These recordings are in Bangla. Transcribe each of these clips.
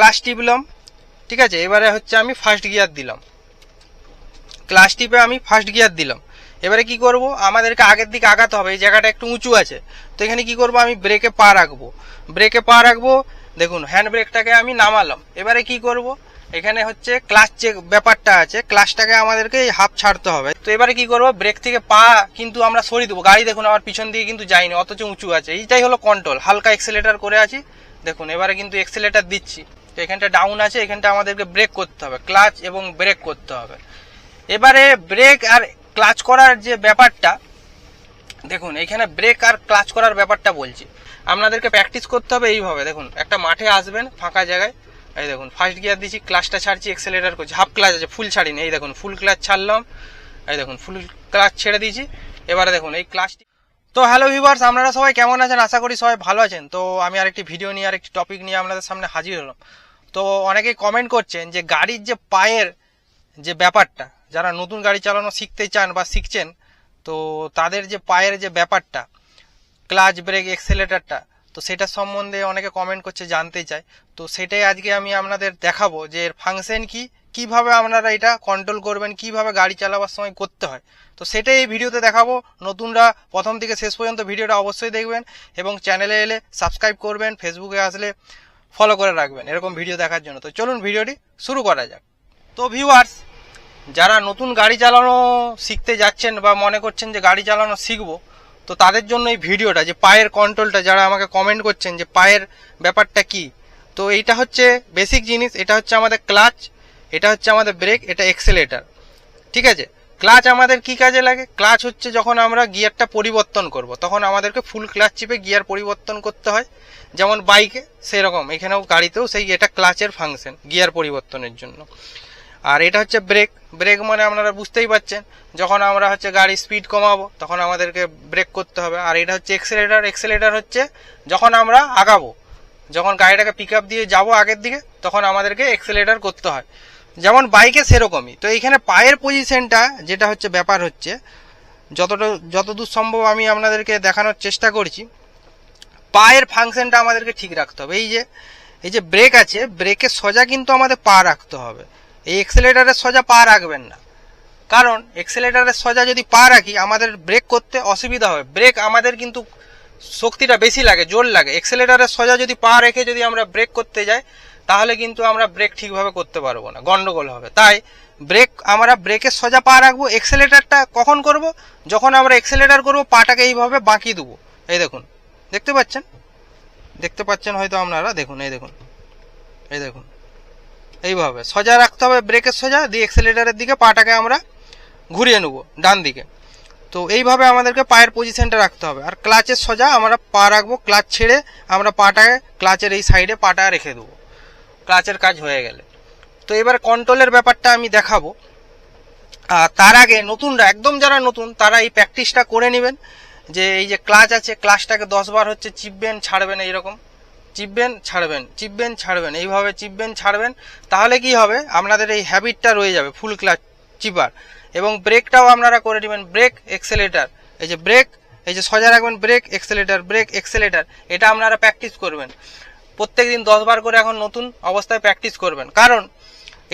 ক্লাস টিপলাম ঠিক আছে? এবারে হচ্ছে আমি ফার্স্ট গিয়ার দিলাম। ক্লাস টিপে আমি ফার্স্ট গিয়ার দিলাম। এবারে কি করব? আমাদেরকে আগের দিকে আগাতে হবে, এই জায়গাটা একটু উঁচু আছে। তো এখানে কি করব? আমি ব্রেকে পা রাখব। ব্রেকে পা রাখব, দেখুন হ্যান্ড ব্রেকটাকে আমি নামালাম। এবারে কি করব? এখানে হচ্ছে ক্লাচ যে ব্যাপারটা আছে ক্লাচটাকে আমাদেরকে হাফ ছাড়তে হবে। তো এবারে কি করব? ব্রেক থেকে পা কিন্তু আমরা সরিয়ে দেবো। গাড়ি দেখুন, আমার পিছন দিকে কিন্তু যায়নি, অথচ উঁচু আছে। এইটাই হলো কন্ট্রোল হালকা এক্সেলেটার করে আছি। দেখুন, এবারে কিন্তু এক্সেলেটার দিচ্ছি। এখানটা ডাউন আছে, এখানটা আমাদেরকে ব্রেক করতে হবে ক্লাচ এবং ব্রেক করতে হবে। এবারে ব্রেক আর ক্লাচ করার যে ব্যাপারটা, দেখুন, এখানে ব্রেক আর ক্লাচ করার ব্যাপারটা বলছি। আপনাদেরকে প্র্যাকটিস করতে হবে এইভাবে, দেখুন, একটা মাঠে আসবেন ফাঁকা জায়গায়, এই দেখুন ফার্স্ট গিয়ার দিচ্ছি ক্লাচটা ছাড়ছি এক্সেলেটার করছি হাফ ক্লাচ আছে ফুল ছাড়িনি, এই দেখুন ফুল ক্লাচ ছাড়লাম, এই দেখুন ফুল ক্লাচ ছেড়ে দিয়েছি। এবারে দেখুন, এই ক্লাচটি তো হ্যালো ভিউয়ার্স আপনারা সবাই কেমন আছেন? আশা করি সবাই ভালো আছেন। তো আমি আরেকটি ভিডিও নিয়ে, আরেকটি টপিক নিয়ে আপনাদের সামনে হাজির হলাম। তো অনেকেই কমেন্ট করছেন যে গাড়ির যে পায়ের যে ব্যাপারটা, যারা নতুন গাড়ি চালানো শিখতে চান বা শিখছেন, তো তাদের যে পায়ের যে ব্যাপারটা ক্লাচ ব্রেক এক্সেলেটারটা তো সেটা সম্বন্ধে অনেকে কমেন্ট করছে, জানতে চায়। তো সেটাই আজকে আমি আপনাদের দেখাবো যে এর ফাংশন কি, কীভাবে আপনারা এটা কন্ট্রোল করবেন, কীভাবে গাড়ি চালাবার সময় করতে হয়। তো সেটাই এই ভিডিওতে দেখাবো। নতুনরা প্রথম থেকে শেষ পর্যন্ত ভিডিওটা অবশ্যই দেখবেন এবং চ্যানেলে এলে সাবস্ক্রাইব করবেন ফেসবুকে আসলে ফলো করে রাখবেন, এরকম ভিডিও দেখার জন্য। তো চলুন ভিডিওটি শুরু করা যাক। তো ভিউয়ার্স যারা নতুন গাড়ি চালানো শিখতে যাচ্ছেন বা মনে করছেন যে গাড়ি চালানো শিখব, তো তাদের জন্য এই ভিডিওটা যে পায়ের কন্ট্রোলটা যারা আমাকে কমেন্ট করছেন যে পায়ের ব্যাপারটা কি, তো এইটা হচ্ছে বেসিক জিনিস, এটা হচ্ছে আমাদের ক্লাচ এটা হচ্ছে আমাদের ব্রেক এটা এক্সেলেটার ঠিক আছে? ক্লাচ আমাদের কি কাজে লাগে? ক্লাচ হচ্ছে যখন আমরা গিয়ারটা পরিবর্তন করব, তখন আমাদেরকে ফুল ক্লাচ চিপে গিয়ার পরিবর্তন করতে হয়। যেমন বাইকে সেরকম। এখানেও গাড়িতেও সেই এটা ক্লাচের ফাংশন গিয়ার পরিবর্তনের জন্য। আর এটা হচ্ছে ব্রেক ব্রেক মানে আপনারা বুঝতেই পাচ্ছেন যখন আমরা হচ্ছে গাড়ি স্পিড কমাবো, তখন আমাদেরকে ব্রেক করতে হবে। আর এটা হচ্ছে এক্সেলেটার এক্সেলেটার হচ্ছে যখন আমরা আগাবো, যখন গাড়িটাকে পিক দিয়ে যাব আগের দিকে, তখন আমাদেরকে এক্সেলেটার করতে হয়। যেমন বাইকে সেরকমই। তো এইখানে পায়ের পজিশনটা যেটা হচ্ছে ব্যাপার হচ্ছে, যতটা, যতদূর সম্ভব আমি আপনাদেরকে দেখানোর চেষ্টা করছি, পায়ের ফাংশনটা আমাদেরকে ঠিক রাখতে হবে। এই যে এই যে ব্রেক আছে ব্রেকে সোজা কিন্তু আমাদের পা রাখতে হবে। এই এক্সেলেটারের সোজা পা রাখবেন না। কারণ এক্সেলেটারের সোজা যদি পা রাখি, আমাদের ব্রেক করতে অসুবিধা হবে। ব্রেক আমাদের কিন্তু শক্তিটা বেশি লাগে, জোর লাগে। এক্সেলেটারের সোজা যদি পা রেখে যদি আমরা ব্রেক করতে যাই তাহলে কিন্তু আমরা ব্রেক ঠিকভাবে করতে পারব না, গন্ডগোল হবে। তাই ব্রেক আমরা ব্রেকের সোজা পা রাখব এক্সেলেটারটা কখন করব? যখন আমরা এক্সেলেটার করব, পাটাকে এইভাবে বাঁকিয়ে দেবো। এই দেখুন, দেখতে পাচ্ছেন? দেখতে পাচ্ছেন হয়তো আপনারা? দেখুন, এই দেখুন এই দেখুন। এইভাবে সোজা রাখতে হবে ব্রেকের সোজা, দিয়ে এক্সেলেটারের দিকে পাটাকে আমরা ঘুরিয়ে নেব, ডান দিকে। তো এইভাবে আমাদেরকে পায়ের পজিশনটা রাখতে হবে। আর ক্লাচের সোজা আমরা পা রাখব ক্লাচ ছেড়ে আমরা পাটাকে ক্লাচের এই সাইডে পাটা রেখে দেবো। ক্লাচের কাজ হয়ে গেলে। তো এবার কন্ট্রোলের ব্যাপারটা আমি দেখাবো। তার আগে নতুনরা, একদম যারা নতুন, তারা এই প্র্যাকটিসটা করে নেবেন। যে এই যে ক্লাচ আছে ক্লাচটাকে দশ বার হচ্ছে চিপবেন, ছাড়বেন, এইরকম। চিপবেন, ছাড়বেন চিপবেন, ছাড়বেন, এইভাবে চিপবেন, ছাড়বেন। তাহলে কি হবে? আপনাদের এই হ্যাবিটটা রয়ে যাবে ফুল ক্লাচ চিপার এবং ব্রেকটাও আপনারা করে নেবেন ব্রেক এক্সেলেটার এই যে ব্রেক এই যে সজা রাখবেন ব্রেক এক্সেলেটার ব্রেক এক্সেলেটার এটা আপনারা প্র্যাকটিস করবেন। প্রত্যেক দিন দশ বার করে এখন নতুন অবস্থায় প্র্যাকটিস করবেন। কারণ,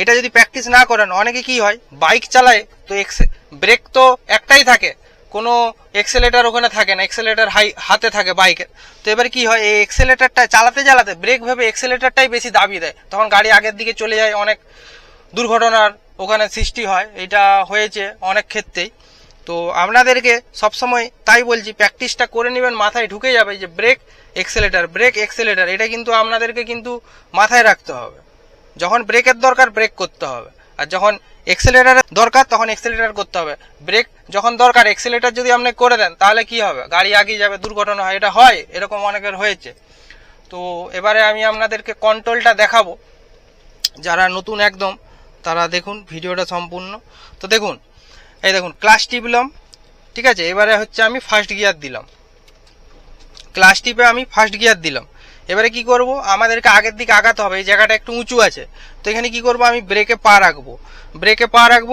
এটা যদি প্র্যাকটিস না করেন, অনেকে কি হয় বাইক চালায়, তো এক্স ব্রেক তো একটাই থাকে। কোনো এক্সেলেটার ওখানে থাকে না এক্সেলেটার হাই হাতে থাকে বাইকের তো এবার কি হয়, এই এক্সেলেটারটা চালাতে চালাতে ব্রেক ভেবে এক্সেলেটারটাই বেশি দাবি দেয়। তখন গাড়ি আগের দিকে চলে যায়, অনেক দুর্ঘটনার ওখানে সৃষ্টি হয়। এটা হয়েছে অনেক ক্ষেত্রেই। তো আপনাদেরকে সবসময় তাই বলছি প্র্যাকটিসটা করে নেবেন, মাথায় ঢুকে যাবে যে ব্রেক এক্সেলেটার ব্রেক এক্সেলেটার এটা কিন্তু আপনাদেরকে কিন্তু মাথায় রাখতে হবে। যখন ব্রেকের দরকার ব্রেক করতে হবে। আর যখন এক্সেলেটারের দরকার, তখন এক্সেলেটার করতে হবে। ব্রেক যখন দরকার এক্সেলেটার যদি আপনি করে দেন, তাহলে কি হবে? গাড়ি আগিয়ে যাবে, দুর্ঘটনা হয়, এটা হয়, এরকম অনেকের হয়েছে। তো এবারে আমি আপনাদেরকে কন্ট্রোলটা দেখাবো। যারা নতুন একদম, তারা দেখুন, ভিডিওটা সম্পূর্ণ। তো দেখুন এই দেখুন ক্লাস টিপলাম ঠিক আছে? এবারে হচ্ছে আমি ফার্স্ট গিয়ার দিলাম। ক্লাস টিপে আমি ফার্স্ট গিয়ার দিলাম। এবারে কি করব? আমাদেরকে আগের দিকে আগাতে হবে, এই জায়গাটা একটু উঁচু আছে। তো এখানে কি করব? আমি ব্রেকে পা রাখব। ব্রেকে পা রাখব,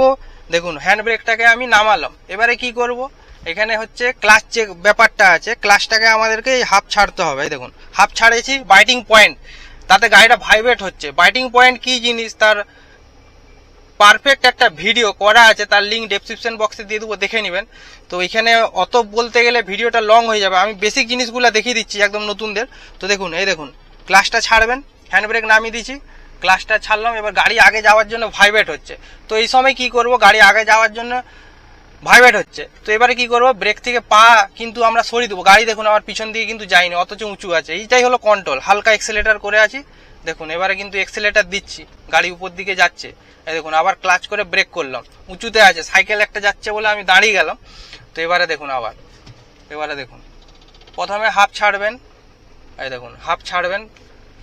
দেখুন হ্যান্ড ব্রেকটাকে আমি নামালাম। এবারে কি করব? এখানে হচ্ছে ক্লাচ যে ব্যাপারটা আছে। ক্লাচটাকে আমাদেরকে হাফ ছাড়তে হবে, এই দেখুন। হাফ ছাড়েছি বাইটিং পয়েন্ট তাতে গাড়িটা ভাইব্রেট হচ্ছে। বাইটিং পয়েন্ট কি জিনিস? তার পারফেক্ট একটা ভিডিও করা আছে, তার লিঙ্ক ডেসক্রিপশন বক্সে দিয়ে দেবো, দেখে নেবেন। তো এখানে অত বলতে গেলে ভিডিওটা লং হয়ে যাবে। আমি বেসিক জিনিসগুলো দেখিয়ে দিচ্ছি একদম নতুনদের। তো দেখুন, এই দেখুন ক্লাসটা ছাড়বেন হ্যান্ড ব্রেক নামিয়ে দিচ্ছি ক্লাসটা ছাড়লাম, এবার গাড়ি আগে যাওয়ার জন্য ভাইব্রেট হচ্ছে। তো এই সময় কি করব, গাড়ি আগে যাওয়ার জন্য ভাইব্রেট হচ্ছে। তো এবারে কি করব ব্রেক থেকে পা কিন্তু আমরা সরিয়ে দেবো। গাড়ি দেখুন, আমার পিছন দিকে কিন্তু যাইনি অথচ উঁচু আছে। এইটাই হলো কন্ট্রোল হালকা এক্সেলেটার করে আছি। দেখুন, এবারে কিন্তু এক্সেলেটার দিচ্ছি, গাড়ি উপর দিকে যাচ্ছে। এই দেখুন, আবার ক্লাচ করে ব্রেক করলাম। উঁচুতে আছে সাইকেল একটা যাচ্ছে বলে আমি দাঁড়িয়ে গেলাম। তো এবারে দেখুন আবার, এবারে দেখুন। প্রথমে হাফ ছাড়বেন, এই দেখুন হাফ ছাড়বেন।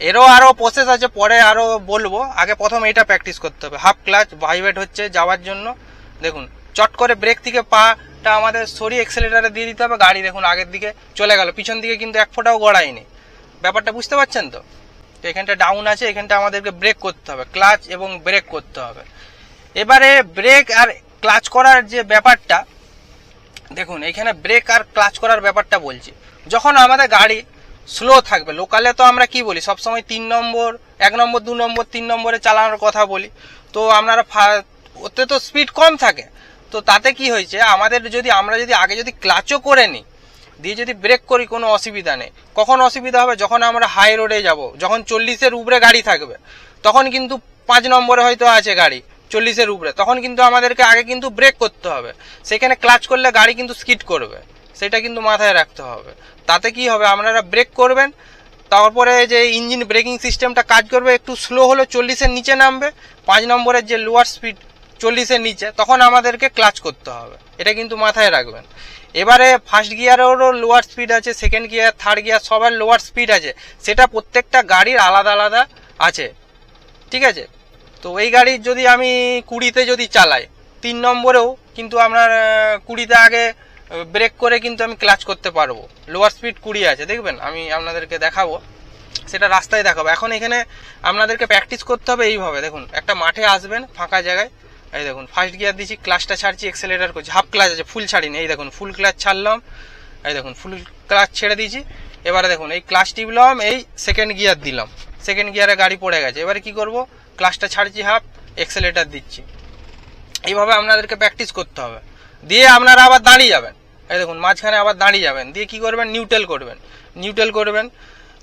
এরও আরও প্রসেস আছে, পরে আরও বলব। আগে প্রথম এটা প্র্যাকটিস করতে হবে। হাফ ক্লাচ ভাইভেট হচ্ছে যাওয়ার জন্য। দেখুন, চট করে ব্রেক থেকে পাটা আমাদের সরিয়ে এক্সেলেটারে দিয়ে দিতে হবে। গাড়ি দেখুন আগের দিকে চলে গেল, পিছন দিকে কিন্তু এক ফোঁটাও গড়ায়নি। ব্যাপারটা বুঝতে পারছেন তো? তো এখানটা ডাউন আছে, এখানটা আমাদেরকে ব্রেক করতে হবে ক্লাচ এবং ব্রেক করতে হবে। এবারে ব্রেক আর ক্লাচ করার যে ব্যাপারটা, দেখুন, এখানে ব্রেক আর ক্লাচ করার ব্যাপারটা বলছি। যখন আমাদের গাড়ি স্লো থাকবে লোকালে তো আমরা কি বলি, সবসময় তিন নম্বর, এক নম্বর, দু নম্বর, তিন নম্বরে চালানোর কথা বলি। তো আপনারা ওতে তো স্পিড কম থাকে। তো তাতে কি হয়েছে, আমাদের যদি, আমরা যদি আগে যদি ক্লাচও করে নিই দিয়ে যদি ব্রেক করি, কোনো অসুবিধা নেই। কখন অসুবিধা হবে? যখন আমরা হাই রোডে যাব, যখন চল্লিশের উপরে গাড়ি থাকবে, তখন কিন্তু পাঁচ নম্বরে হয়তো আছে গাড়ি, চল্লিশের উপরে। তখন কিন্তু আমাদেরকে আগে কিন্তু ব্রেক করতে হবে। সেখানে ক্লাচ করলে গাড়ি কিন্তু স্কিড করবে। সেটা কিন্তু মাথায় রাখতে হবে। তাতে কি হবে? আপনারা ব্রেক করবেন, তারপরে যে ইঞ্জিন ব্রেকিং সিস্টেমটা কাজ করবে, একটু স্লো হলে চল্লিশের নিচে নামবে, পাঁচ নম্বরের যে লোয়ার স্পিড চল্লিশের নিচে, তখন আমাদেরকে ক্লাচ করতে হবে। এটা কিন্তু মাথায় রাখবেন। এবারে ফার্স্ট গিয়ারেরও লোয়ার স্পিড আছে সেকেন্ড গিয়ার থার্ড গিয়ার সবার লোয়ার স্পিড আছে। সেটা প্রত্যেকটা গাড়ির আলাদা আলাদা আছে। ঠিক আছে? তো এই গাড়ির যদি আমি কুড়িতে যদি চালাই, তিন নম্বরেও কিন্তু আপনার কুড়িতে আগে ব্রেক করে কিন্তু আমি ক্লাচ করতে পারব। লোয়ার স্পিড কুড়ি আছে, দেখবেন? আমি আপনাদেরকে দেখাবো। সেটা রাস্তায় দেখাবো। এখন এখানে আপনাদেরকে প্র্যাকটিস করতে হবে এইভাবে। দেখুন, একটা মাঠে আসবেন ফাঁকা জায়গায় এই দেখুন ফার্স্ট গিয়ার দিচ্ছি ক্লাসটা ছাড়ছি এক্সেলেটার করছি। হাফ ক্লাচ আছে ফুল ছাড়িনি। এই দেখুন ফুল ক্লাচ ছাড়লাম। এই দেখুন ফুল ক্লাচ ছেড়ে দিয়েছি। এবারে দেখুন, এই ক্লাচ টিপলাম, এই সেকেন্ড গিয়ার দিলাম। সেকেন্ড গিয়ারে গাড়ি পড়ে গেছে। এবারে কি করব? ক্লাসটা ছাড়ছি হাফ এক্সেলেটার দিচ্ছি। এইভাবে আপনাদেরকে প্র্যাকটিস করতে হবে। দিয়ে আপনারা আবার দাঁড়িয়ে যাবেন। এই দেখুন, মাঝখানে আবার দাঁড়িয়ে যাবেন। দিয়ে কি করবেন? নিউট্রাল করবেন। নিউট্রাল করবেন।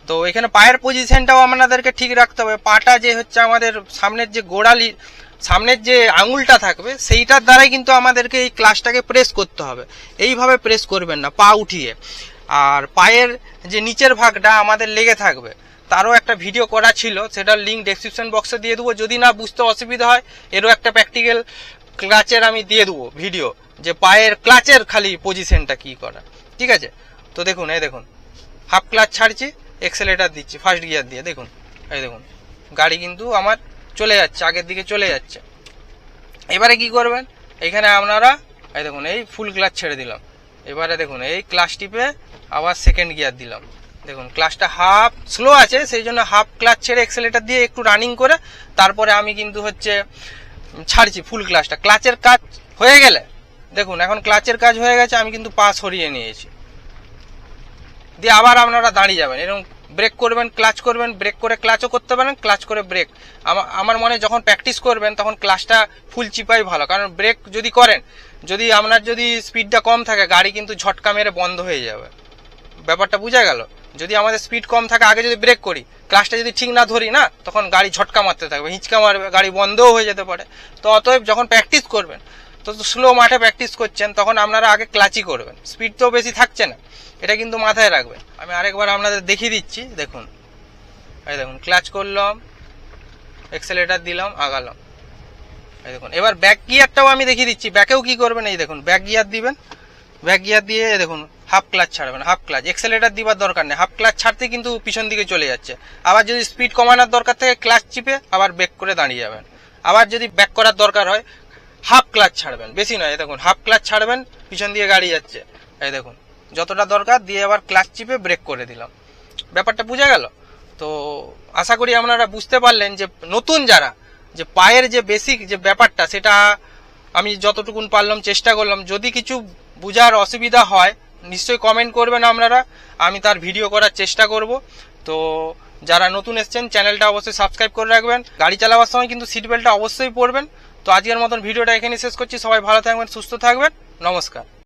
তো এখানে পায়ের পজিশনটাও আপনাদেরকে ঠিক রাখতে হবে। পাটা যে হচ্ছে আমাদের সামনের যে গোড়ালি সামনের যে আঙুলটা থাকবে, সেইটার দ্বারাই কিন্তু আমাদেরকে এই ক্লাসটাকে প্রেস করতে হবে। এইভাবে প্রেস করবেন না, পা উঠিয়ে। আর পায়ের যে নিচের ভাগটা আমাদের লেগে থাকবে, তারও একটা ভিডিও করা ছিল, সেটার লিঙ্ক ডেসক্রিপশন বক্সে দিয়ে দেবো। যদি না বুঝতে অসুবিধা হয়, এরও একটা প্র্যাকটিক্যাল ক্লাচের আমি দিয়ে দেবো ভিডিও যে পায়ের ক্লাচের খালি পজিশনটা কি করা। ঠিক আছে? তো দেখুন, এই দেখুন হাফ ক্লাচ ছাড়ছি এক্সেলেটার দিচ্ছি ফার্স্ট গিয়ার দিয়ে। দেখুন, এই দেখুন, গাড়ি কিন্তু আমার চলে যাচ্ছে, আগের দিকে চলে যাচ্ছে। এবারে কি করবেন? এখানে আপনারা, এই দেখুন, এই ফুল ক্লাচ ছেড়ে দিলাম। এবারে দেখুন, এই ক্লাচ টিপে আবার সেকেন্ড গিয়ার দিলাম। দেখুন ক্লাসটা হাফ স্লো আছে, সেই জন্য হাফ ক্লাচ ছেড়ে এক্সেলেটার দিয়ে একটু রানিং করে তারপরে আমি কিন্তু হচ্ছে ছাড়ছি ফুল ক্লাসটা ক্লাচের কাজ হয়ে গেলে, দেখুন, এখন ক্লাচের কাজ হয়ে গেছে, আমি কিন্তু পা সরিয়ে নিয়েছি। দিয়ে আবার আপনারা দাঁড়িয়ে যাবেন, এরকম ব্রেক করবেন ক্লাচ করবেন ব্রেক করে ক্লাচও করতে পারেন ক্লাচ করে ব্রেক আমা- আমার মনে যখন প্র্যাকটিস করবেন, তখন ক্লাচটা ফুল চিপাই ভালো, কারণ ব্রেক যদি করেন, যদি আপনার যদি স্পিডটা কম থাকে, গাড়ি কিন্তু ঝটকা মেরে বন্ধ হয়ে যাবে। ব্যাপারটা বোঝা গেল? যদি আমাদের স্পিড কম থাকে, আগে যদি ব্রেক করি ক্লাসটা যদি ঠিক না ধরি না, তখন গাড়ি ঝটকা মারতে থাকবে, হিঁচকা মারবে, গাড়ি বন্ধও হয়ে যেতে পারে। তো অতএব যখন প্র্যাকটিস করবেন, তো স্লো মাঠে প্র্যাকটিস করছেন, তখন আপনারা আগে ক্লাচই করবেন। স্পিড তো বেশি থাকছে না। এটা কিন্তু মাথায় রাখবেন। আমি আরেকবার আপনাদের দেখিয়ে দিচ্ছি, দেখুন। এই দেখুন ক্লাচ করলাম এক্সেলেটার দিলাম, আগালাম। এই দেখুন, এবার ব্যাক গিয়ারটাও আমি দেখিয়ে দিচ্ছি। ব্যাকেও কি করবেন? এই দেখুন ব্যাক গিয়ার দিবেন। ব্যাক গিয়ার দিয়ে দেখুন হাফ ক্লাচ ছাড়বেন হাফ ক্লাচ এক্সেলেটার দিবার দরকার নেই। হাফ ক্লাচ ছাড়তে কিন্তু পিছন দিকে চলে যাচ্ছে। আবার যদি স্পিড কমানোর দরকার থাকে ক্লাচ চিপে আবার ব্যাক করে দাঁড়িয়ে যাবেন। আবার যদি ব্যাক করার দরকার হয় হাফ ক্লাচ ছাড়বেন। বেশি নয় দেখুন হাফ ক্লাচ ছাড়বেন, পিছন দিয়ে গাড়ি যাচ্ছে। এই দেখুন যতটা দরকার দিয়ে আবার ক্লাচ চিপে ব্রেক করে দিলাম। ব্যাপারটা বোঝা গেল? তো আশা করি আপনারা বুঝতে পারলেন যে নতুন যারা, যে পায়ের যে বেসিক যে ব্যাপারটা, সেটা আমি যতটুকুন পারলাম চেষ্টা করলাম। যদি কিছু বোঝার অসুবিধা হয়, নিশ্চয়ই কমেন্ট করবেন আপনারা। আমি তার ভিডিও করার চেষ্টা করব। তো যারা নতুন এসছেন চ্যানেলটা অবশ্যই সাবস্ক্রাইব করে রাখবেন। গাড়ি চালাবার সময় কিন্তু সিট বেল্টটা অবশ্যই পরবেন। তো আজকের মতন ভিডিওটা এখানে শেষ করছি। সবাই ভালো থাকবেন, সুস্থ থাকবেন। নমস্কার।